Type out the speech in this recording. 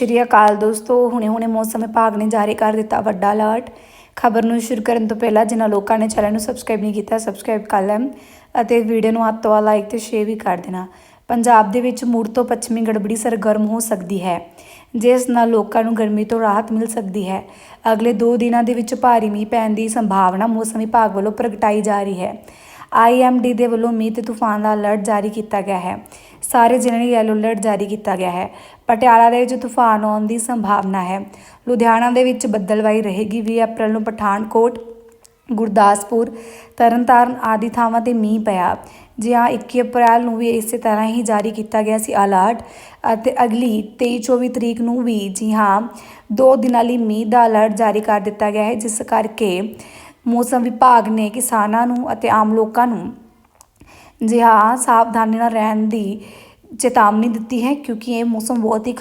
ਸ਼੍ਰੀ ਅਕਾਲ ਦੋਸਤੋ ਹੁਣੇ ਹੁਣੇ ਮੌਸਮ ਵਿਭਾਗ ਨੇ ਜਾਰੀ ਕਰ ਦਿੱਤਾ ਵੱਡਾ ਅਲਰਟ ਖਬਰ ਨੂੰ ਸ਼ੁਰੂ ਕਰਨ ਤੋਂ ਪਹਿਲਾਂ ਜਿਨ੍ਹਾਂ ਲੋਕਾਂ ਨੇ ਚੈਨਲ ਨੂੰ ਸਬਸਕ੍ਰਾਈਬ ਨਹੀਂ ਕੀਤਾ ਸਬਸਕ੍ਰਾਈਬ ਕਰ ਲੈਣ ਅਤੇ ਵੀਡੀਓ ਨੂੰ ਹੱਥ ਤੋਂ ਵੱਧ ਲਾਈਕ ਤੇ ਸ਼ੇਅਰ ਵੀ ਕਰ ਦੇਣਾ। ਪੰਜਾਬ ਦੇ ਵਿੱਚ ਮੁੜ ਤੋਂ ਪੱਛਮੀ ਗੜਬੜੀ ਸਰਗਰਮ ਹੋ ਸਕਦੀ ਹੈ, ਜਿਸ ਨਾਲ ਲੋਕਾਂ ਨੂੰ ਗਰਮੀ ਤੋਂ ਰਾਹਤ ਮਿਲ ਸਕਦੀ ਹੈ। ਅਗਲੇ 2 ਦਿਨਾਂ ਦੇ ਵਿੱਚ ਭਾਰੀ ਮੀਂਹ ਪੈਣ ਦੀ ਸੰਭਾਵਨਾ ਮੌਸਮ ਵਿਭਾਗ ਵੱਲੋਂ ਪ੍ਰਗਟਾਈ ਜਾ ਰਹੀ ਹੈ। ਆਈਐਮਡੀ ਦੇ ਵੱਲੋਂ ਮੀਂਹ ਤੇ ਤੂਫਾਨ ਦਾ ਅਲਰਟ ਜਾਰੀ ਕੀਤਾ ਗਿਆ ਹੈ। ਸਾਰੇ ਜ਼ਿਲ੍ਹਿਆਂ ਲਈ ਯੈਲੋ ਅਲਰਟ ਜਾਰੀ ਕੀਤਾ ਗਿਆ ਹੈ। ਪਟਿਆਲਾ ਦੇ ਵਿੱਚ ਤੂਫਾਨ ਆਉਣ ਦੀ ਸੰਭਾਵਨਾ ਹੈ। ਲੁਧਿਆਣਾ ਦੇ ਵਿੱਚ ਬੱਦਲਵਾਈ ਰਹੇਗੀ 20 ਅਪ੍ਰੈਲ ਨੂੰ ਪਠਾਨਕੋਟ, ਗੁਰਦਾਸਪੁਰ, ਤਰਨਤਾਰਨ ਆਦਿ ਥਾਵਾਂ ਤੇ ਮੀਂਹ ਪਿਆ। ਜੀ ਹਾਂ 21 ਅਪ੍ਰੈਲ ਨੂੰ ਵੀ ਇਸੇ ਤਰ੍ਹਾਂ ਹੀ ਜਾਰੀ ਕੀਤਾ ਗਿਆ ਸੀ ਅਲਰਟ ਅਤੇ ਅਗਲੀ 23 24 ਤਰੀਕ ਨੂੰ ਵੀ ਜੀ ਹਾਂ ਦੋ ਦਿਨਾਂ ਲਈ ਮੀਂਹ ਦਾ ਅਲਰਟ ਜਾਰੀ ਕਰ ਦਿੱਤਾ ਗਿਆ ਹੈ। ਜਿਸ ਕਰਕੇ ਮੌਸਮ ਵਿਭਾਗ ਨੇ ਕਿਸਾਨਾਂ ਨੂੰ ਅਤੇ ਆਮ ਲੋਕਾਂ ਨੂੰ ਜਿਹਾ ਸਾਵਧਾਨੀ ਨਾਲ ਰਹਿਣ ਦੀ ਚੇਤਾਵਨੀ ਦਿੱਤੀ ਹੈ ਕਿਉਂਕਿ ਇਹ ਮੌਸਮ ਬਹੁਤ ਹੀ